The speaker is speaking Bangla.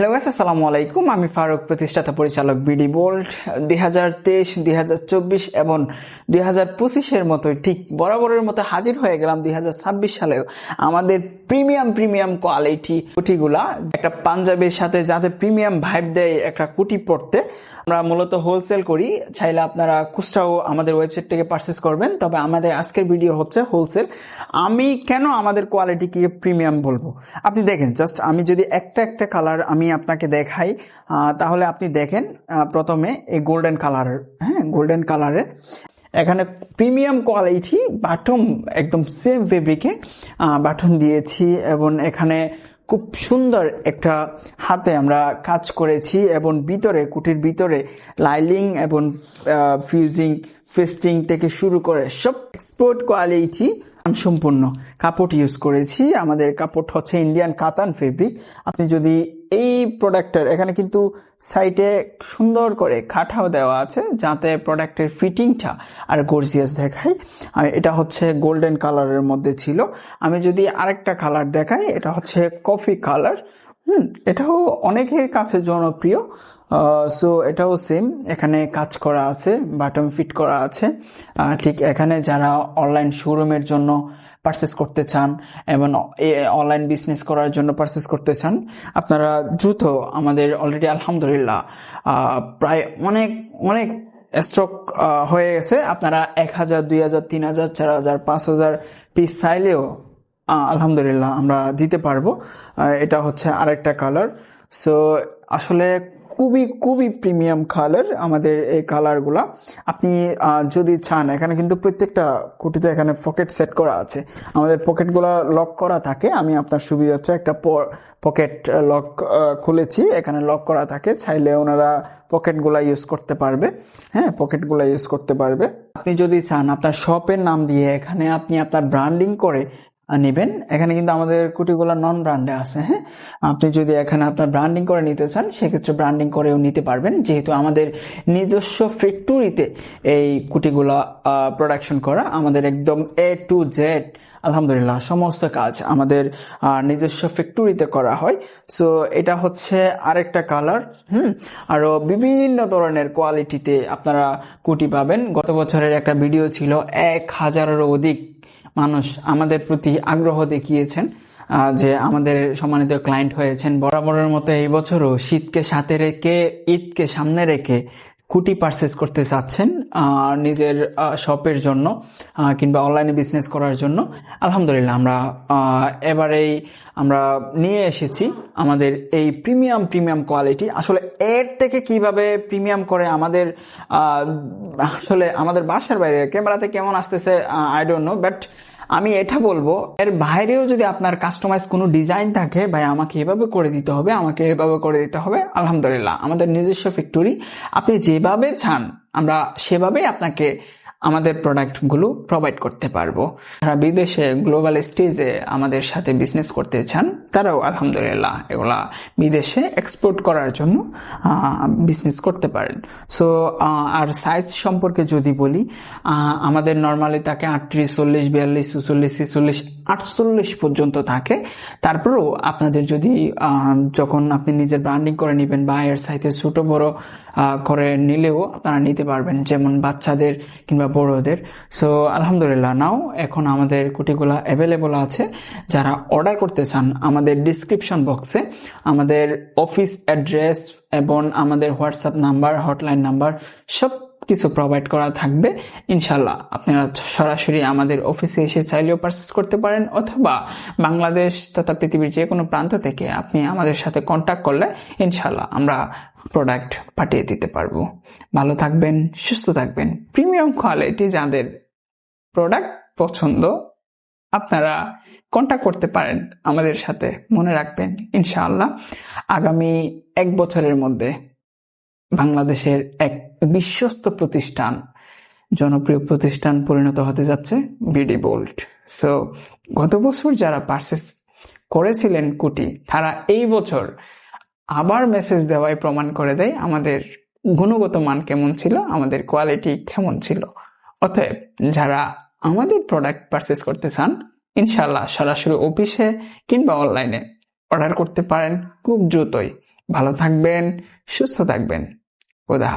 হ্যালো গাইস আসসালামু আলাইকুম আমি ফারুক, প্রতিষ্ঠাতা পরিচালক বিডি বোল্ড। দুই হাজার তেইশ, দুই হাজার চব্বিশ এবং দুই হাজার পঁচিশের মতো ঠিক বরাবরের মতো হাজির হয়ে গেলাম দুই হাজার ছাব্বিশ সালেও। আমাদের প্রিমিয়াম প্রিমিয়াম কোয়ালিটি কুটিগুলা, একটা পাঞ্জাবের সাথে যাতে প্রিমিয়াম ভাইব দেয় একটা কুটি পড়তে, আমরা মূলত হোলসেল করি। চাইলে আপনারা খুচরাও আমাদের ওয়েবসাইট থেকে পারচেস করবেন। তবে আমাদের আজকের ভিডিও হচ্ছে হোলসেল। আমি কেন আমাদের কোয়ালিটিকে প্রিমিয়াম বলব? আপনি দেখেন জাস্ট আমি যদি একটা একটা কালার আমি আপনাকে দেখাই। তাহলে আপনি দেখেন প্রথমে এই গোল্ডেন কালার হ্যাঁ গোল্ডেন কালারে এখানে প্রিমিয়াম কোয়ালিটি বাটম একদম সেম ফেব্রিকে বাটন দিয়েছি এবং এখানে খুব সুন্দর একটা হাতে আমরা কাজ করেছি এবং ভিতরে, কুটির ভিতরে লাইলিং এবং ফিউজিং ফেস্টিং থেকে শুরু করে সব এক্সপোর্ট কোয়ালিটি সম্পূর্ণ কাপড় ইউজ করেছি। আমাদের কাপড় হচ্ছে ইন্ডিয়ান কাতান ফেব্রিক আপনি যদি এই প্রোডাক্টের এখানে কিন্তু সাইটে সুন্দর করে খাটাও দেওয়া আছে, যাতে প্রোডাক্টের ফিটিংটা আর গর্জিয়াস দেখায়। আর এটা হচ্ছে গোল্ডেন কালারের মধ্যে ছিল। আমি যদি আরেকটা কালার দেখাই, এটা হচ্ছে কফি কালার হুম, এটাও অনেকের কাছে জনপ্রিয়। সো এটাও সেম এখানে কাজ করা আছে বাটন ফিট করা আছে। ঠিক এখানে যারা অনলাইন শোরুমের জন্য পারচেস করতে চান এবং অনলাইন বিজনেস করার জন্য পারচেস করতে চান, আপনারা দ্রুত আমাদের অলরেডি আলহামদুলিল্লাহ প্রায় অনেক অনেক স্টক হয়ে গেছে। আপনারা এক হাজার, দুই হাজার, তিন হাজার, চার হাজার, পাঁচ হাজার পিস চাইলেও আলহামদুলিল্লাহ আমরা দিতে পারব। এটা হচ্ছে আরেকটা কালার সো আসলে খুবই খুবই প্রিমিয়াম কালার আমাদের এই কালারগুলা আপনি যদি চান, এখানে কিন্তু প্রত্যেকটা কুটিতে এখানে পকেট সেট করা আছে। আমাদের পকেটগুলো লক করা থাকে। আমি আপনার সুবিধার্থে একটা পকেট লক খুলেছি। এখানে লক করা থাকে। চাইলে ওনারা পকেটগুলা ইউজ করতে পারবে। হ্যাঁ পকেটগুলা ইউজ করতে পারবে। আপনি যদি চান, আপনার শপের নাম দিয়ে এখানে আপনি আপনার ব্র্যান্ডিং করে নেবেন। এখানে কিন্তু আমাদের কুটিগুলো নন ব্র্যান্ডে আছে হ্যাঁ? আপনি যদি এখানে আপনার ব্র্যান্ডিং করে নিতে চান, সেক্ষেত্রে ব্র্যান্ডিং করেও নিতে পারবেন। যেহেতু আমাদের নিজস্ব ফ্যাক্টরিতে এই কুটিগুলা প্রোডাকশন করা আমাদের একদম এ টু জেড আলহামদুলিল্লাহ, সমস্ত কাজ আমাদের নিজস্ব ফ্যাক্টরিতে করা হয়। সো এটা হচ্ছে আরেকটা কালার হুম? আরও বিভিন্ন ধরনের কোয়ালিটিতে আপনারা কুটি পাবেন। গত বছরের একটা ভিডিও ছিল, এক হাজারেরও অধিক মানুষ আমাদের প্রতি আগ্রহ দেখিয়েছেন যে আমাদের সম্মানিত ক্লায়েন্ট হয়েছেন। বরাবরের মতো এই বছরও শীতকে সাথে রেখে, ঈদকে সামনে রেখে কুটি পারচেস করতে চাচ্ছেন নিজের শপের জন্য কিংবা অনলাইনে বিজনেস করার জন্য। আলহামদুলিল্লাহ, আমরা এবারেই আমরা নিয়ে এসেছি আমাদের এই প্রিমিয়াম প্রিমিয়াম কোয়ালিটি আসলে এর থেকে কীভাবে প্রিমিয়াম করে আমাদের আসলে আমাদের বাসার বাইরে, ক্যামেরাতে কেমন আসতেছে আই ডোন্ট নো বাট আমি এটা বলব, এর বাইরেও যদি আপনার কাস্টমাইজ কোনো ডিজাইন থাকে, ভাই, আমাকে এভাবে করে দিতে হবে, আমাকে এভাবে করে দিতে হবে, আলহামদুলিল্লাহ। আমাদের নিজস্ব ফ্যাক্টরি আপনি যেভাবে চান, আমরা সেভাবেই আপনাকে আমাদের প্রোডাক্টগুলো প্রোভাইড করতে পারব। যারা বিদেশে গ্লোবাল স্টেজে আমাদের সাথে বিজনেস করতে চান, তারাও আলহামদুলিল্লাহ এগুলা বিদেশে এক্সপোর্ট করার জন্য বিজনেস করতে পারেন। সো আর সাইজ সম্পর্কে যদি বলি আমাদের নর্মালি তাকে আটত্রিশ, চল্লিশ, বিয়াল্লিশ চুচল্লিশ ছেচল্লিশ আটচল্লিশ পর্যন্ত থাকে। তারপরেও আপনাদের যদি যখন আপনি নিজের ব্র্যান্ডিং করে নেবেন বা এর সাইতে ছোট বড় করে নিলেও আপনারা নিতে পারবেন, যেমন বাচ্চাদের কিংবা বড়দের। সো আলহামদুলিল্লাহ নাও এখন আমাদের কুটিগুলা অ্যাভেলেবল আছে। যারা অর্ডার করতে চান, আমাদের ডিসক্রিপশন বক্সে আমাদের অফিস অ্যাড্রেস এবং আমাদের হোয়াটসঅ্যাপ নাম্বার হটলাইন নাম্বার সব কিছু প্রোভাইড করা থাকবে। ইনশাল্লাহ আপনারা সরাসরি আমাদের অফিসে এসে চাইলেও পারচেস করতে পারেন অথবা বাংলাদেশ তথা পৃথিবীর যে কোনো প্রান্ত থেকে আপনি আমাদের সাথে কন্ট্যাক্ট করলে ইনশাল্লাহ আমরা প্রোডাক্ট পাঠিয়ে দিতে পারব। ভালো থাকবেন, সুস্থ থাকবেন। প্রিমিয়াম কোয়ালিটি যাদের প্রোডাক্ট পছন্দ, আপনারা কন্ট্যাক্ট করতে পারেন আমাদের সাথে। মনে রাখবেন, ইনশাআল্লাহ আগামী এক বছরের মধ্যে বাংলাদেশের এক বিশ্বস্ত প্রতিষ্ঠান, জনপ্রিয় প্রতিষ্ঠান পরিণত হতে যাচ্ছে বিডি বোল্ট। সো গত বছর যারা পারচেস করেছিলেন কুটি, তারা এই বছর আবার মেসেজ দেওয়ায় প্রমাণ করে দেয় আমাদের গুণগত মান কেমন ছিল, আমাদের কোয়ালিটি কেমন ছিল। অতএব, যারা আমাদের প্রোডাক্ট পারচেস করতে চান ইনশাল্লাহ সরাসরি অফিসে কিংবা অনলাইনে অর্ডার করতে পারেন। খুব দ্রুতই। ভালো থাকবেন, সুস্থ থাকবেন। for the